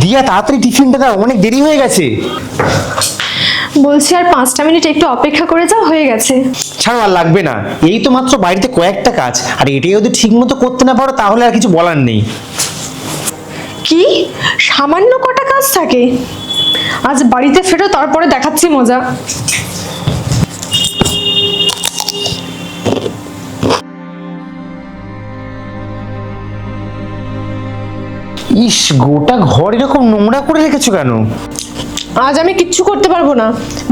দিয়া তাড়াতাড়ি টিফিনটা দাও অনেক দেরি হয়ে গেছে। বলছি আর পাঁচটা মিনিট একটু অপেক্ষা করে যাও হয়ে গেছে। ছাড়ো আর লাগবে না। এই তো মাত্র বাড়িতে কয়েকটা কাজ। আর এটাই যদি ঠিক মতো করতে না পারো তাহলে আর কিছু বলার নেই। কি? সামান্য কটা কাজ থাকে? আজ বাড়িতে ফেরো তারপরে দেখাচ্ছি মজা। ইস গোটা ঘর এরকম নোংরা করে রেখেছো কেন? আজ আমি কিচ্ছু করতে পারব না।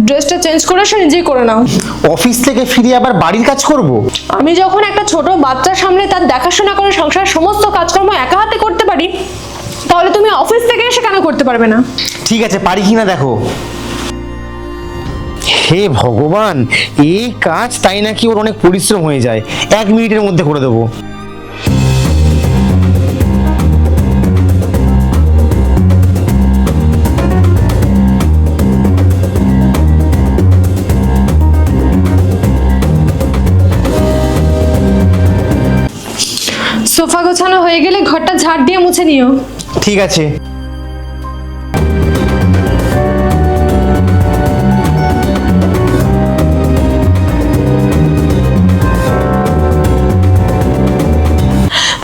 ড্রেসটা চেঞ্জ করে এসে নিজেই করে নাও। অফিস থেকে ফিরে আবার বাড়ির কাজ করব? আমি যখন একটা ছোট বাচ্চার সামনে তার দেখাশোনা করে সংসার সমস্ত কাজকর্ম একা হাতে করতে পারি তাহলে তুমি অফিস থেকে এসে কেন করতে পারবে না? ঠিক আছে পারি কিনা দেখো। হে ভগবান এই কাজ তাই নাকি ওর অনেক পরিশ্রম হয়ে যায়। এক মিনিটের মধ্যে করে দেবো। সোফা গোছানো হয়ে গেলে ঘরটা ঝাড় দিয়ে মুছে নিও। ঠিক আছে।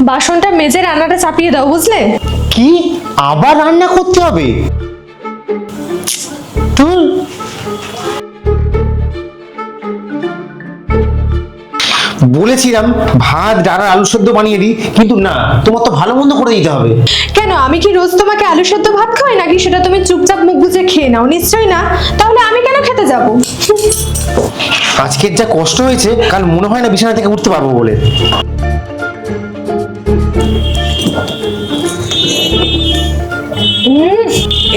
বাসনটা মেজে রান্নাটা চাপিয়ে দাও বুঝলে? কি? আবার রান্না করতে হবে? ধুর। বলেছিলাম ভাত ডাল আলু সেদ্ধ বানিয়ে দিই কিন্তু না তোমার তো ভালো মন্দ করে দিতে হবে। কেন আমি কি রোজ তোমাকে আলু সেদ্ধ ভাত খাওয়াই নাকি সেটা তুমি চুপচাপ মুখ বুঝে খেয়ে নাও? নিশ্চয়ই না। তাহলে আমি কেন খেতে যাব? আজকের যা কষ্ট হয়েছে কাল মনে হয় না বিছানা থেকে উঠতে পারব বলে।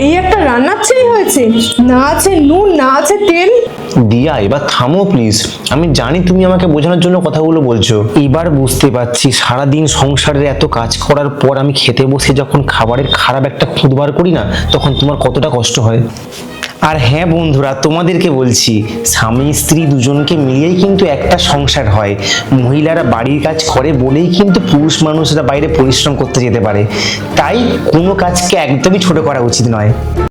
এই একটা রান্নার চেয়ে হয়েছে। না আছে নুন, না আছে তেল। দিয়া, এবার থামো প্লিজ আমি জানি তুমি আমাকে বোঝানোর জন্য কথাগুলো বলছো। এবার বুঝতে পারছি সারাদিন সংসারের এত কাজ করার পর আমি খেতে বসে যখন খাবারের খারাপ একটা খুদ বার করি না, তখন তোমার কতটা কষ্ট হয়? আর হ্যাঁ বন্ধুরা, তোমাদেরকে বলছি, স্বামী স্ত্রী দুজনকে মিলিয়েই কিন্তু একটা সংসার হয়। মহিলারা বাড়ির কাজ করে বলেই কিন্তু পুরুষ মানুষরা বাইরে পরিশ্রম করতে যেতে পারে। তাই কোনো কাজকে একদমই ছোট করা উচিত নয়।